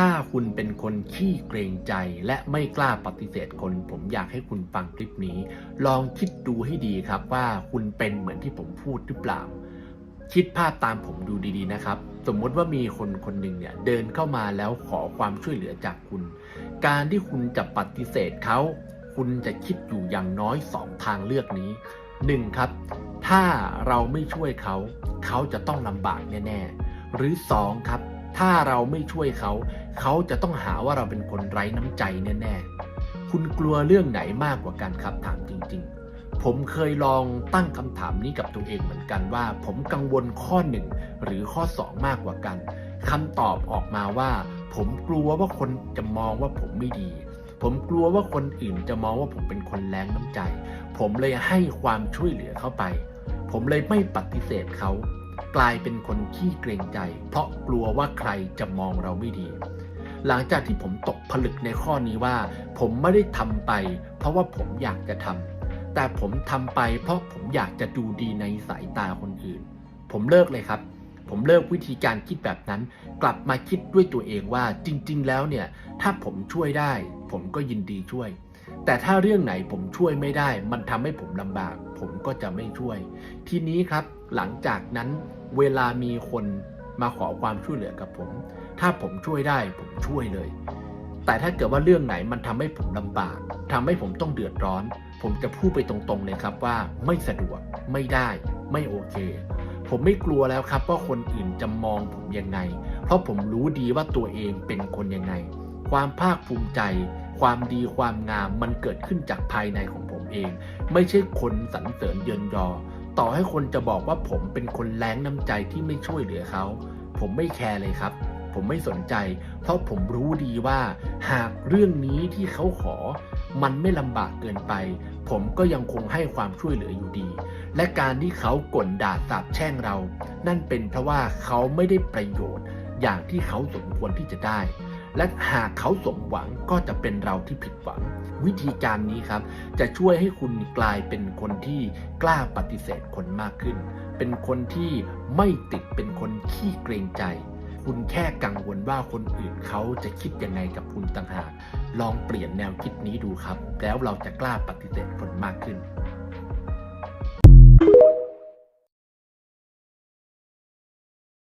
ถ้าคุณเป็นคนขี้เกรงใจและไม่กล้าปฏิเสธคน ผมอยากให้คุณฟังคลิปนี้ ลองคิดดูให้ดีครับว่าคุณเป็นเหมือนที่ผมพูดหรือเปล่า คิดภาพตามผมดูดีๆนะครับ สมมติว่ามีคนคนหนึ่งเนี่ยเดินเข้ามาแล้วขอความช่วยเหลือจากคุณ การที่คุณจะปฏิเสธเขา คุณจะคิดอยู่อย่างน้อยสองทางเลือกนี้หนึ่งครับ ถ้าเราไม่ช่วยเขา เขาจะต้องลำบากแน่ ๆ หรือสองครับ ถ้าเราไม่ช่วยเขา เขาจะต้องหาว่าเราเป็นคนไร้น้ำใจแน่ๆ คุณกลัวเรื่องไหนมากกว่ากันครับถามจริงๆ ผมเคยลองตั้งคำถามนี้กับตัวเองเหมือนกันว่า ผมกังวลข้อหนึ่งหรือข้อสองมากกว่ากันคำตอบออกมาว่า ผมกลัวว่าคนจะมองว่าผมไม่ดี ผมกลัวว่าคนอื่นจะมองว่าผมเป็นคนแรงน้ำใจ ผมเลยให้ความช่วยเหลือเข้าไป ผมเลยไม่ปฏิเสธเขา กลายเป็นคนขี้เกรงใจ เพราะกลัวว่าใครจะมองเราไม่ดี หลังจากที่ผมตกผลึกในข้อนี้ว่า ผมไม่ได้ทำไป เพราะว่าผมอยากจะทำแต่ผมทำไป เพราะผมอยากจะดูดีในสายตาคนอื่น ผมเลิกเลยครับผมเลิกวิธีการคิดแบบนั้น กลับมาคิดด้วยตัวเองว่าจริง ๆ แล้วเนี่ย ถ้าผมช่วยได้ ผมก็ยินดีช่วย แต่ถ้าเรื่องไหนผมช่วยไม่ได้ มันทำให้ผมลำบาก ผมก็จะไม่ช่วย ทีนี้ครับหลังจากนั้นเวลามีคนมาขอความช่วยเหลือกับผม ถ้าผมช่วยได้ผมช่วยเลย แต่ถ้าเกิดว่าเรื่องไหนมันทำให้ผมลำบากทำให้ผมต้องเดือดร้อน ผมจะพูดไปตรงๆเลยครับว่าไม่สะดวกไม่ได้ไม่โอเค ผมไม่กลัวแล้วครับว่าคนอื่นจะมองผมยังไง เพราะผมรู้ดีว่าตัวเองเป็นคนยังไง ความภาคภูมิใจ ความดีความงามมันเกิดขึ้นจากภายในของผมเอง ไม่ใช่คนสรรเสริญเยินยอ ต่อให้คนจะบอกว่าผมเป็นคนแรงน้ำใจที่ไม่ช่วยเหลือเขา ผมไม่แคร์เลยครับ ผมไม่สนใจ เพราะผมรู้ดีว่า หากเรื่องนี้ที่เขาขอ มันไม่ลำบากเกินไป ผมก็ยังคงให้ความช่วยเหลืออยู่ดี และการที่เขากลด่าสาบแช่งเรา นั่นเป็นเพราะว่าเขาไม่ได้ประโยชน์อย่างที่เขาสมควรที่จะได้ และหากเขาสมหวังก็จะเป็นเราที่ผิดหวัง วิธีการนี้ครับ จะช่วยให้คุณกลายเป็นคนที่กล้าปฏิเสธคนมากขึ้น เป็นคนที่ไม่ติดเป็นคนขี้เกรงใจ คุณแค่กังวลว่าคนอื่นเขาจะคิดยังไงกับคุณต่างหาก ลองเปลี่ยนแนวคิดนี้ดูครับ แล้วเราจะกล้าปฏิเสธคนมากขึ้น